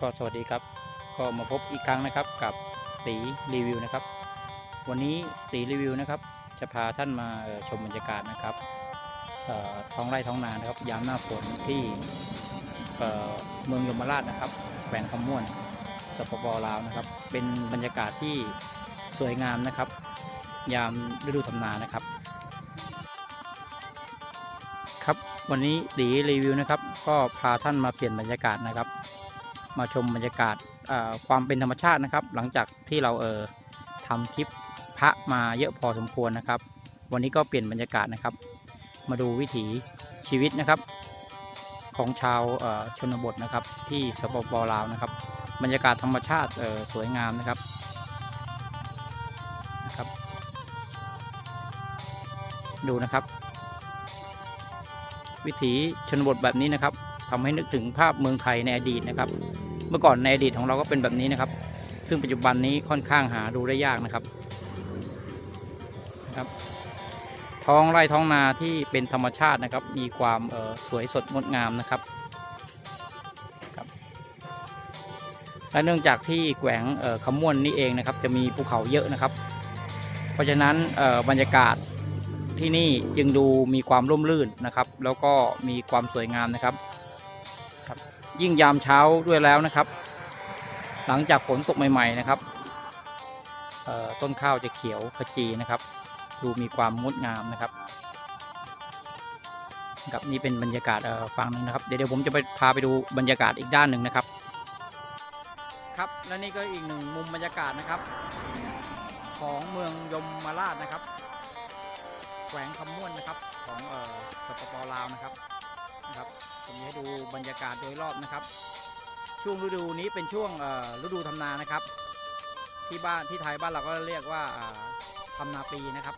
ก็สวัสดีครับ ก็มาพบอีกครั้งนะครับกับตีรีวิวนะครับ วันนี้ตีรีวิวนะครับ จะพาท่านมาชมบรรยากาศนะครับท้องไร่ท้องนานะครับ ยามหน้าฝนที่เอ่อเมืองยมราชนะครับแขวงคำม่วนสปปลาวนะครับ เป็นบรรยากาศที่สวยงามนะครับ ยามฤดูทำนานะครับ ครับวันนี้ตีรีวิวนะครับ ก็พาท่านมาเปลี่ยนบรรยากาศนะครับ มาชมบรรยากาศความเป็นธรรมชาตินะครับ หลังจากที่เราเออทำคลิปพระมาเยอะพอสมควรนะครับ วันนี้ก็เปลี่ยนบรรยากาศนะครับ มาดูวิถีชีวิตนะครับ ของชาวชนบทนะครับ ที่สปปลาวนะครับ บรรยากาศธรรมชาติสวยงามนะครับนะครับ ดูนะครับ วิถีชนบทแบบนี้นะครับทำให้นึกถึงภาพเมืองไทยในอดีตนะครับ เมื่อก่อนในอดีตของเราก็เป็นแบบนี้นะครับ ซึ่งปัจจุบันนี้ค่อนข้างหาดูได้ยากนะครับนะครับ ท้องไร่ท้องนาที่เป็นธรรมชาตินะครับ มีความออสวยสดงดงามนะครับและเนื่องจากที่แขวงเอ่อคำม่วนนี่เองนะครับ จะมีภูเขาเยอะนะครับ เพราะฉะนั้นออบรรยากาศที่นี่จึงดูมีความร่มรื่นนะครับ แล้วก็มีความสวยงามนะครับ ยิ่งยามเช้าด้วยแล้วนะครับ หลังจากฝนตกใหม่ ๆ นะครับต้นข้าวจะเขียวขจีนะครับ ดูมีความงดงามนะครับครับนี่เป็นบรรยากาศฝั่งหนึงนะครับ เดี๋ยวผมจะไปพาไปดูบรรยากาศอีกด้านหนึ่งนะครับ ครับและนี่ก็อีกหนึ่งมุมบรรยากาศนะครับ ของเมืองยมมาราชนะครับ แขวงคำม่วนนะครับของเอ่อสปปลาวนะครับนะครับ ผมจะให้ดูบรรยากาศโดยรอบนะครับ ช่วงฤดูนี้เป็นช่วงฤดูทำนานะครับ ที่บ้านที่ไทยบ้านเราก็เรียกว่าอ่าทำนาปีนะครับ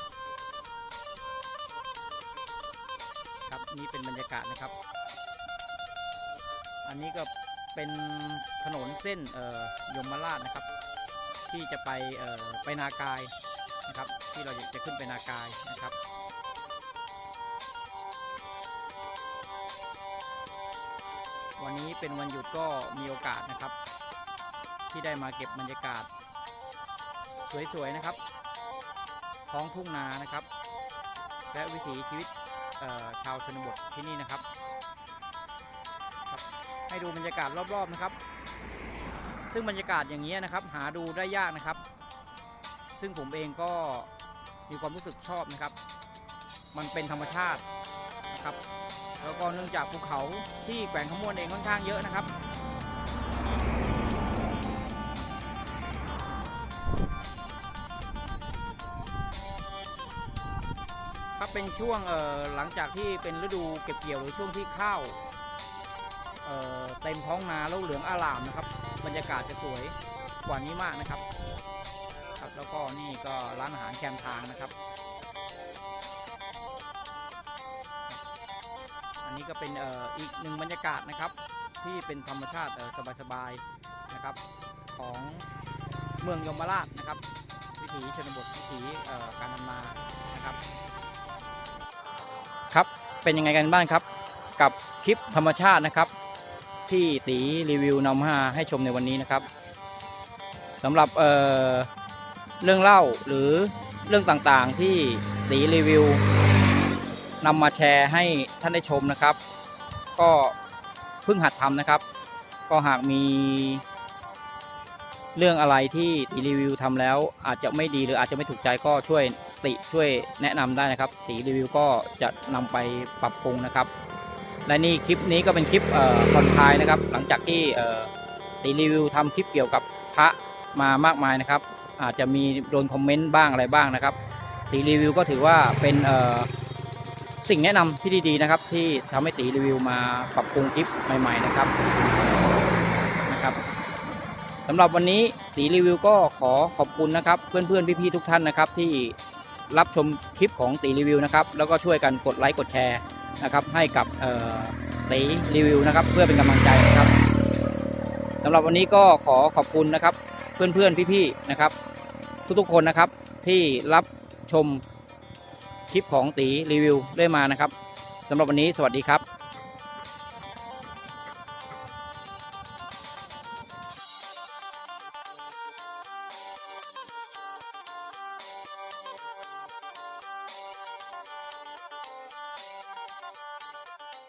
ครับนี่เป็นบรรยากาศนะครับ อันนี้ก็เป็นถนนเส้นยมราชนะครับ ที่จะไปไปนากายนะครับ ที่เราจะขึ้นไปนากายนะครับ วันนี้เป็นวันหยุดก็มีโอกาสนะครับ ที่ได้มาเก็บบรรยากาศ สวยๆนะครับ ท้องทุ่งนานะครับ และวิถีชีวิตชาวชนบทที่นี่นะครับ ให้ดูบรรยากาศรอบๆนะครับ ซึ่งบรรยากาศอย่างนี้นะครับ หาดูได้ยากนะครับ ซึ่งผมเองก็มีความรู้สึกชอบนะครับ มันเป็นธรรมชาตินะครับ แล้วก็เนื่องจากภูเขาที่แขวงขมวนเองค่อนข้างเยอะนะครับครับเป็นช่วงเอ่อหลังจากที่เป็นฤดูเก็บเกี่ยวหรือช่วงที่ข้าวเอ่อเต็มท้องนาแล้วเหลืองอารามนะครับ บรรยากาศจะสวยกว่านี้มากนะครับครับแล้วก็นี่ก็ร้านอาหารแคมทางนะครับ อันนี้ก็เป็นเอ่ออีกหนึ่งบรรยากาศนะครับ ที่เป็นธรรมชาติเอ่อสบายๆนะครับ ของเมืองยมราชนะครับ วิถีชนบทวิถีเอ่อการทำนานะครับ ครับเป็นยังไงกันบ้างครับ กับคลิปธรรมชาตินะครับ ที่ตีรีวิวนำมาให้ชมในวันนี้นะครับสำหรับเอ่อเรื่องเล่าหรือเรื่องต่างๆที่ตีรีวิว นำมาแชร์ให้ท่านได้ชมนะครับ ก็เพิ่งหัดทำนะครับ ก็หากมีเรื่องอะไรที่ตีรีวิวทำแล้วอาจจะไม่ดีหรืออาจจะไม่ถูกใจก็ช่วยติช่วยแนะนำได้นะครับตีรีวิวก็จะนำไปปรับปรุงนะครับ และนี่คลิปนี้ก็เป็นคลิปออคอนทายนะครับ หลังจากที่ตีรีวิวทำคลิปเกี่ยวกับพระมามากมายนะครับ อาจจะมีโดนคอมเมนต์บ้างอะไรบ้างนะครับตีรีวิวก็ถือว่าเป็นเอ่อ สิ่งแนะนำที่ดีๆนะครับ ที่ทำให้ตีรีวิวมาปรับปรุงคลิปใหม่ ๆ นะครับนะครับสำหรับวันนี้ตีรีวิวก็ขอขอบคุณนะครับ เพื่อนๆพี่ๆทุกท่านนะครับ ที่รับชมคลิปของตีรีวิวนะครับ แล้วก็ช่วยกันกดไลค์กดแชร์นะครับ ให้กับตีรีวิวนะครับ เพื่อเป็นกำลังใจนะครับสำหรับวันนี้ก็ขอขอบคุณนะครับ เพื่อนๆพี่ๆนะครับ ทุกๆคนนะครับที่รับชม คลิปของตีรีวิวได้มานะครับสำหรับวันนี้สวัสดีครับ